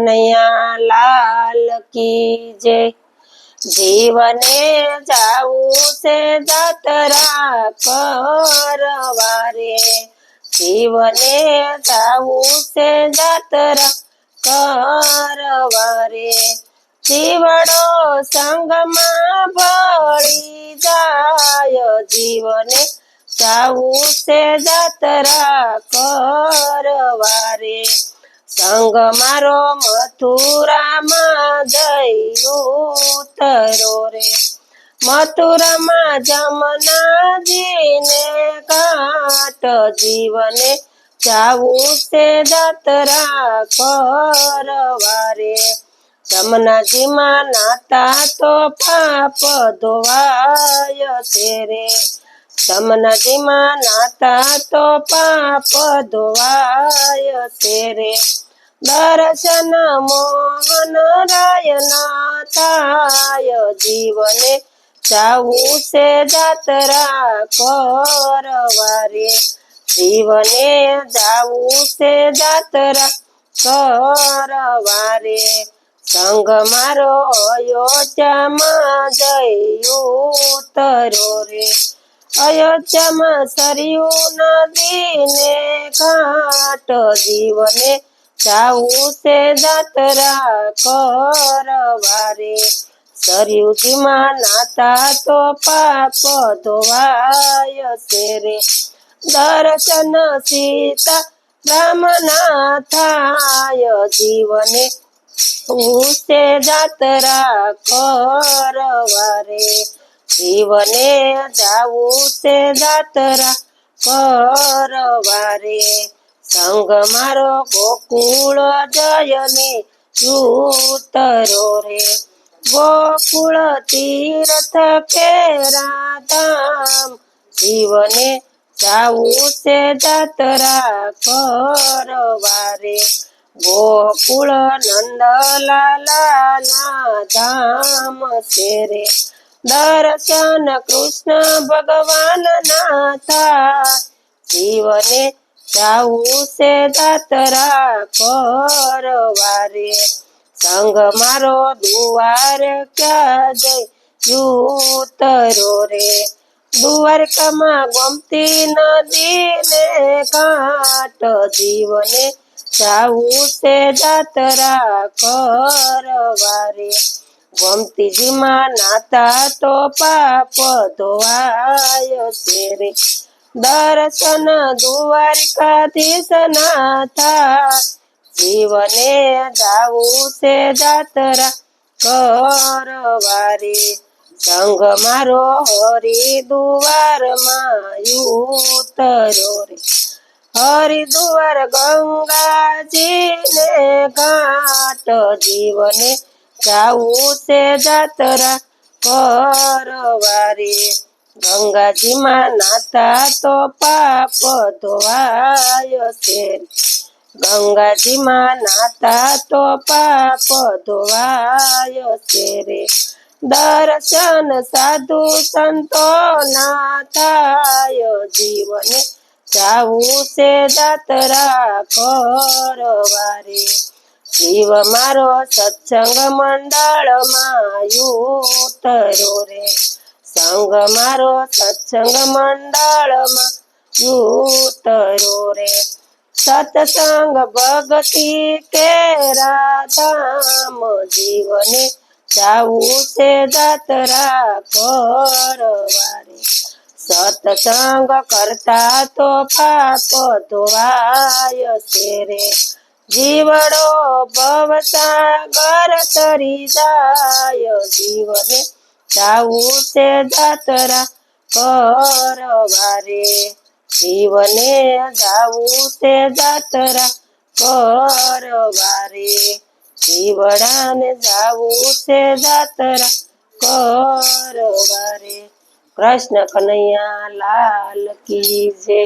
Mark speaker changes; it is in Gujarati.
Speaker 1: કનૈયા લાલ કી જય જીવને જાવું છે જાતરા કરવારે જીવને જાવું છે જાતરા કરવારે જીવડો સંગમાં ભળી જાય. જીવને જાવું છે જાતરા કરવારે સંગ મારો મથુરામાં જઈ ઉતરો રે. મથુરામાં જમનાજીને કાટ જીવને જાવું છે જાતરા કરવારે જમનાજીમાં નાતા તો પાપ ધોવાય છે રે. જમનાજીમાં નાતા તો પાપ ધોવાય છે રે. દર્શન મોહન રાયના થાય જીવને જાવું છે જાતરા કરવારે જીવને જાવું છે જાતરા કરવારે સંગ મારો અયોધ્યામાં જયું તરો રે. અયોધ્યામાં સરયું નદીને ઘાટ જીવને જાવું છે જાતરા કરવારે સરયુજીમાં નાતા તો પાપ ધોવાય છે રે દર્શન સીતા રામના થાય જીવને. ઉસે જાતરા કરવારે જીવને જાવું છે જાતરા કરવારે સંગ મારો ગોકુળ જયને ઉતરો રે. ગોકુળ તીર્થ ફેરા ધામ શિવને જાવું છે જાતરા કરવારે ગોકુળ નંદલાલા ધામ છે રે. દર્શન કૃષ્ણ ભગવાન ના જીવને જાવું છે દાતરા કરવારે સંગ મારો દુવાર ક્યાં જઈ ઉતરો રે દ્વારકામાં ગમતી નદીને કાંટ જીવને જાવું છે જાતરા કરવારે ગમતીજીમાં નાતા તો પાપ ધોવાય છે રે દર્શન દ્વારકાધીશ ના થા જીવને જાવું છે જાતરા કરવારે સંગ મારો હરી દુવાર માયુતરો રે. હરિદ્વાર ગંગાજી ને ઘાટ જીવને જાવું છે જાતરા કરવારે ગંગાજીમાં નાતા તો પાપ ધોવાયો છે. ગંગાજીમાં નાતા તો પાપ ધોવાયો છે રે. દર્શન સાધુ સંતો ના થાય જીવને. જાવું છે દાતરા કરવારે જીવ મારો સત્સંગ મંડળમાં ઉતરો રે. સંગ મારો સત્સંગ મંડળમાં ઉતરો રે. સત્સંગ ભગતિ કેરા ધામ જીવને જાવું છે દાતરા કરવારે સત્સંગ કરતા તો પાપ ધોવાય છે રે. જીવડો ભવસાગર તરી જાય જીવને જાવું છે જાતરા કરવારે જીવને જાવું છે જાતરા કરવારે જીવડાને જાવું છે જાતરા કરવારે કૃષ્ણ કનૈયા લાલ કી જય.